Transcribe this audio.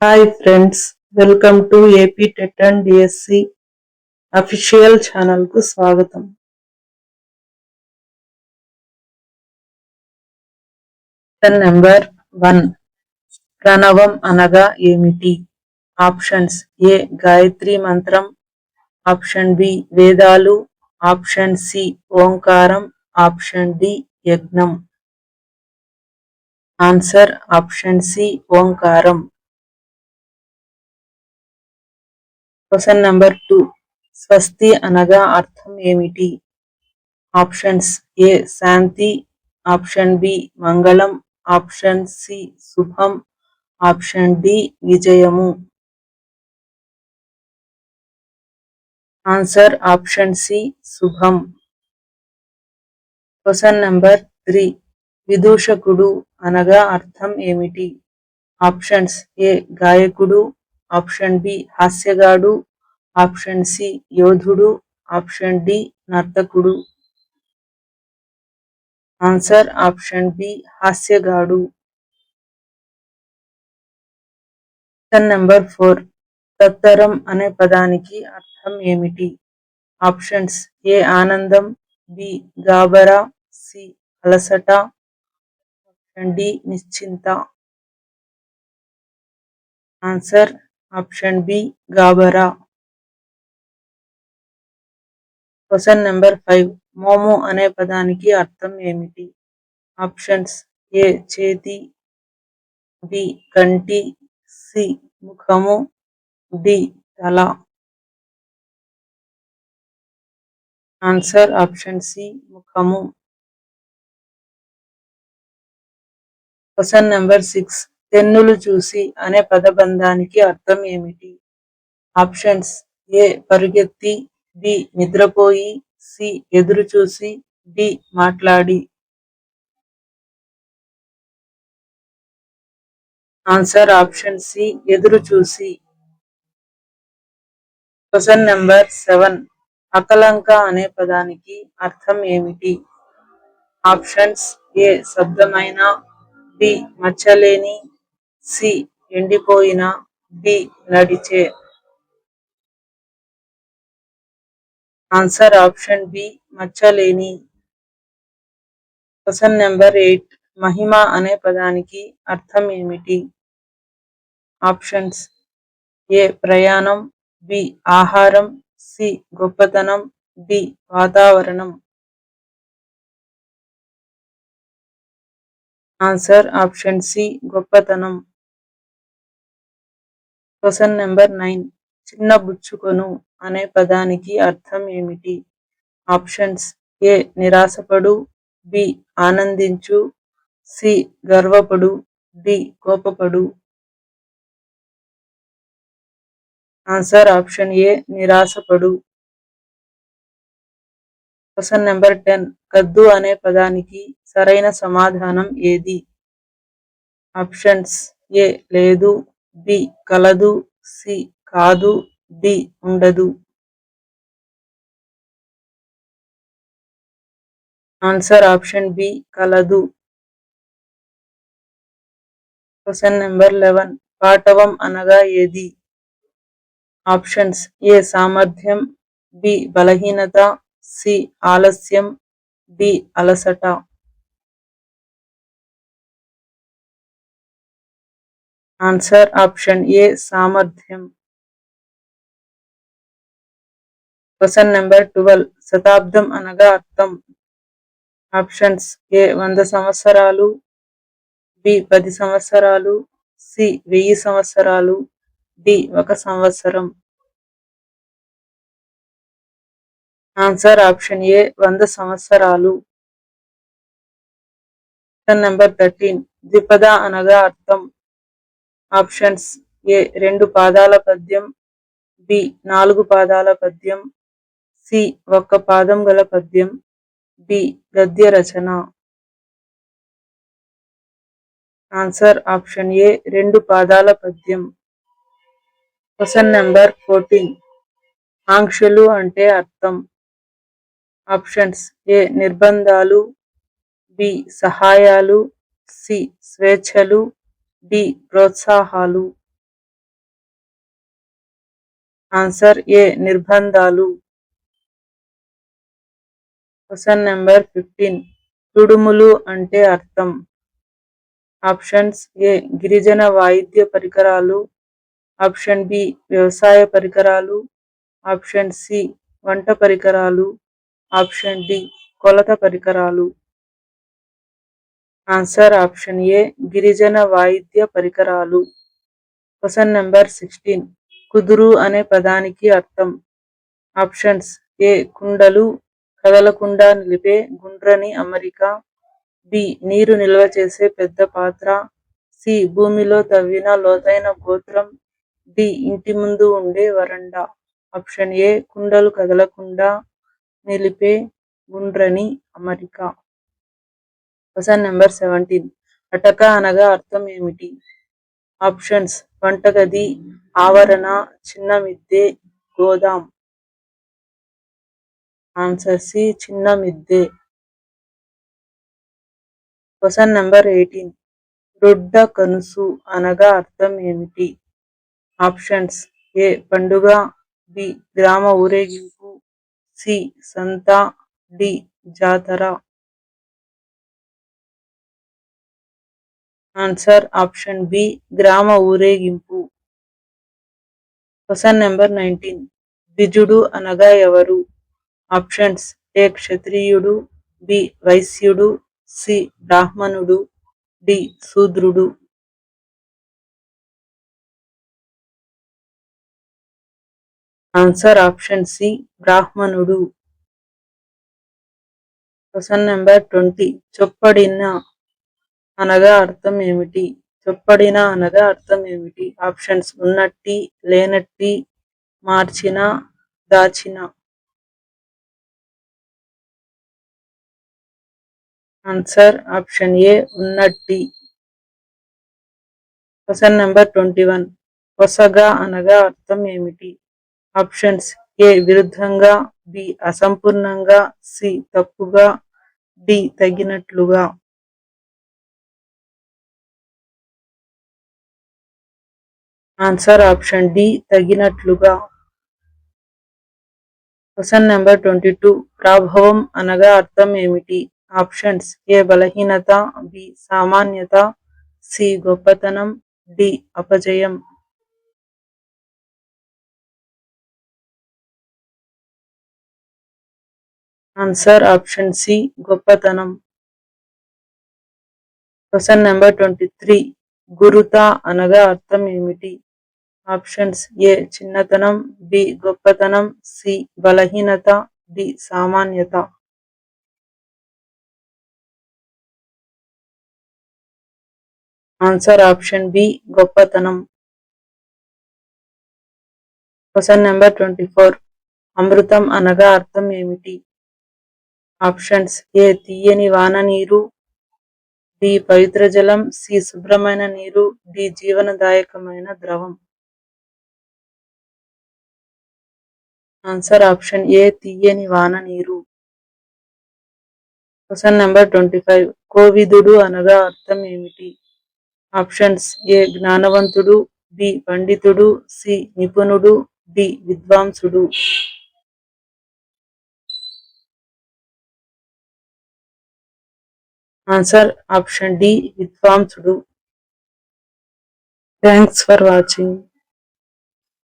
Hi friends welcome to AP TET and DSC official ఛానల్కు స్వాగతం number one ప్రణవం అనగా ఏమిటి ఆప్షన్స్ ఏ గాయత్రి మంత్రం ఆప్షన్ బి వేదాలు ఆప్షన్ సి ఓంకారం ఆప్షన్ డి యజ్ఞం ఆన్సర్ ఆప్షన్ సి ఓంకారం క్వశ్చన్ నెంబర్ టూ. స్వస్తి అనగా అర్థం ఏమిటి? ఆప్షన్స్ ఏ శాంతి. ఆప్షన్ బి మంగళం. ఆప్షన్ సి శుభం. ఆప్షన్ డి విజయము. ఆన్సర్ ఆప్షన్ సి శుభం. Question number three. విదూషకుడు అనగా అర్థం ఏమిటి? ఆప్షన్స్ ఏ గాయకుడు. ఆప్షన్ బి హాస్యగాడు ఆప్షన్ సి యోధుడు ఆప్షన్ డి నర్తకుడు. ఆన్సర్ ఆప్షన్ బి హాస్యగాడు. నెంబర్ ఫోర్ తత్తరం అనే పదానికి అర్థం ఏమిటి? ఆప్షన్స్ ఏ ఆనందం బి గాబరా సి అలసట ఆప్షన్ డి నిశ్చింత. ఆన్సర్ ఆప్షన్ బి గాబరా. క్వశ్చన్ నెంబర్ ఫైవ్ మోము అనే పదానికి అర్థం ఏమిటి? ఆప్షన్స్ ఏ చేతి బి కంటి సి ముఖము డి తల. ఆన్సర్ ఆప్షన్ సి ముఖము. క్వశ్చన్ నెంబర్ సిక్స్ తెన్నులు చూసి అనే పదబంధానికి అర్థం ఏమిటి? Options A. పరుగెత్తి బి. నిద్రపోయి సి. ఎదురు చూసి డి. మాట్లాడి. Answer option C. ఎదురు చూసి క్వశ్చన్ నెంబర్ సెవెన్. అకలంక అనే పదానికి అర్థం ఏమిటి? Options A. శబ్దమైన బి. మచ్చలేని సి ఎండిపోయిన బి నడిచే ఆన్సర్ ఆప్షన్ బి మచ్చలేని. క్వశ్చన్ నెంబర్ ఎయిట్ మహిమ అనే పదానికి అర్థం ఏమిటి? ఆప్షన్స్ ఏ ప్రయాణం బి ఆహారం సి గొప్పతనం డి వాతావరణం. ఆన్సర్ ఆప్షన్ సి గొప్పతనం. Question number nine. చిన్న బుచ్చుకొను అనే పదానికి అర్థం ఏమిటి? Options A. నిరాశపడు. బి. ఆనందించు. సి. గర్వపడు. D. కోపపడు. Answer option A. నిరాశపడు. Question number ten. కద్దు అనే పదానికి సరైన సమాధానం ఏది? Options A. లేదు. బి కలదు సి కాదు డి ఉండదు. ఆన్సర్ ఆప్షన్ బి కలదు. Question number eleven. పాటవం అనగా ఏది? ఆప్షన్స్ ఏ సామర్థ్యం బి బలహీనత సి ఆలస్యం డి అలసట. ఆన్సర్ ఆప్షన్ ఏ సామర్థ్యం క్వశ్చన్ నెంబర్ ట్వెల్వ్ శతాబ్దం అనగా అర్థం ఆప్షన్స్ ఏ వంద సంవత్సరాలు బి పది సంవత్సరాలు సి వెయ్యి సంవత్సరాలు డి ఒక సంవత్సరం. ఆన్సర్ ఆప్షన్ ఏ వంద సంవత్సరాలు. నెంబర్ థర్టీన్ ద్విపద అనగా అర్థం ఆప్షన్స్ ఏ రెండు పాదాల పద్యం బి నాలుగు పాదాల పద్యం సి ఒక్క పాదం గల పద్యం బి గద్య రచన. ఆన్సర్ ఆప్షన్ ఏ రెండు పాదాల పద్యం. Question number fourteen. ఆంక్షలు అంటే అర్థం. ఆప్షన్స్ ఏ నిర్బంధాలు బి సహాయాలు సి స్వేచ్ఛలు డి ప్రోత్సాహాలు. Answer A నిర్బంధాలు. Question number fifteen. తుడుములు అంటే అర్థం. ఆప్షన్స్ ఏ గిరిజన వాయిద్య పరికరాలు. ఆప్షన్ బి వ్యవసాయ పరికరాలు. ఆప్షన్ సి వంట పరికరాలు. ఆప్షన్ డి కొలత పరికరాలు. ఆన్సర్ ఆప్షన్ ఏ గిరిజన వాయిద్య పరికరాలు. క్వశ్చన్ నెంబర్ సిక్స్టీన్ కుదురు అనే పదానికి అర్థం. ఆప్షన్స్ ఏ కుండలు కదలకుండా నిలిపే గుండ్రని అమరిక. బి నీరు నిల్వ చేసే పెద్ద పాత్ర. సి భూమిలో తవ్విన లోతైన గోత్రం. డి ఇంటి ముందు ఉండే వరండా. ఆప్షన్ ఏ కుండలు కదలకుండా నిలిపే గుండ్రని అమరిక. క్వశ్చన్ నెంబర్ సెవెంటీన్ అటక అనగా అర్థం ఏమిటి? ఆప్షన్స్ వంటగది ఆవరణ చిన్న మిద్దె గోదాం. ఆన్సర్ సి చిన్న మిద్దె. క్వశ్చన్ నెంబర్ ఎయిటీన్ దొడ్డ కనుసు అనగా అర్థం ఏమిటి? ఆప్షన్స్ ఏ పండుగ. బి గ్రామ ఊరేగింపు. సి సంత. డి జాతర. ఆన్సర్ ఆప్షన్ బి గ్రామ ఊరేగింపు. Question number nineteen. ద్విజుడు అనగా ఎవరు? ఆప్షన్స్ ఏ క్షత్రియుడు బి వైశ్యుడు సి బ్రాహ్మణుడు డి శూద్రుడు. ఆన్సర్ ఆప్షన్ సి బ్రాహ్మణుడు. Question number twenty. చొప్పడిన అనగా అర్థం ఏమిటి చొప్పడిన అనగా అర్థం ఏమిటి ఆప్షన్స్ ఉన్నట్టి లేనట్టి మార్చిన దాచిన. Answer option A ఉన్నట్టి. Question number twenty one. కొసగా అనగా అర్థం ఏమిటి ఆప్షన్స్ ఏ విరుద్ధంగా బి అసంపూర్ణంగా సి తప్పుగా డి తగినట్లుగా. ఆన్సర్ ఆప్షన్ డి తగినట్లుగా. Question number twenty two. ప్రాభవం అనగా అర్థం ఏమిటి? ఆప్షన్స్ ఏ బలహీనత బి సామాన్యత సి గొప్పతనం డి అపజయం. ఆన్సర్ ఆప్షన్ సి గొప్పతనం. Question number twenty three. గురుత అనగా అర్థం ఏమిటి? ఆప్షన్స్ ఏ చిన్నతనం బి గొప్పతనం సి బలహీనత డి సామాన్యత. ఆన్సర్ ఆప్షన్ బి గొప్పతనం. Question number twenty four. అమృతం అనగా అర్థం ఏమిటి? ఆప్షన్స్ ఏ తీయని వాన నీరు డి పవిత్ర జలం సి శుభ్రమైన నీరు డి జీవనదాయకమైన ద్రవం. ఆన్సర్ ఆప్షన్ ఏ తీయని వాన నీరు. Question number twenty five. కోవిదుడు అనగా అర్థం ఏమిటి? ఆప్షన్స్ ఏ జ్ఞానవంతుడు బి పండితుడు సి నిపుణుడు డి విద్వాంసుడు. ఆన్సర్ ఆప్షన్ డి విద్వాంసుడు. Thanks for watching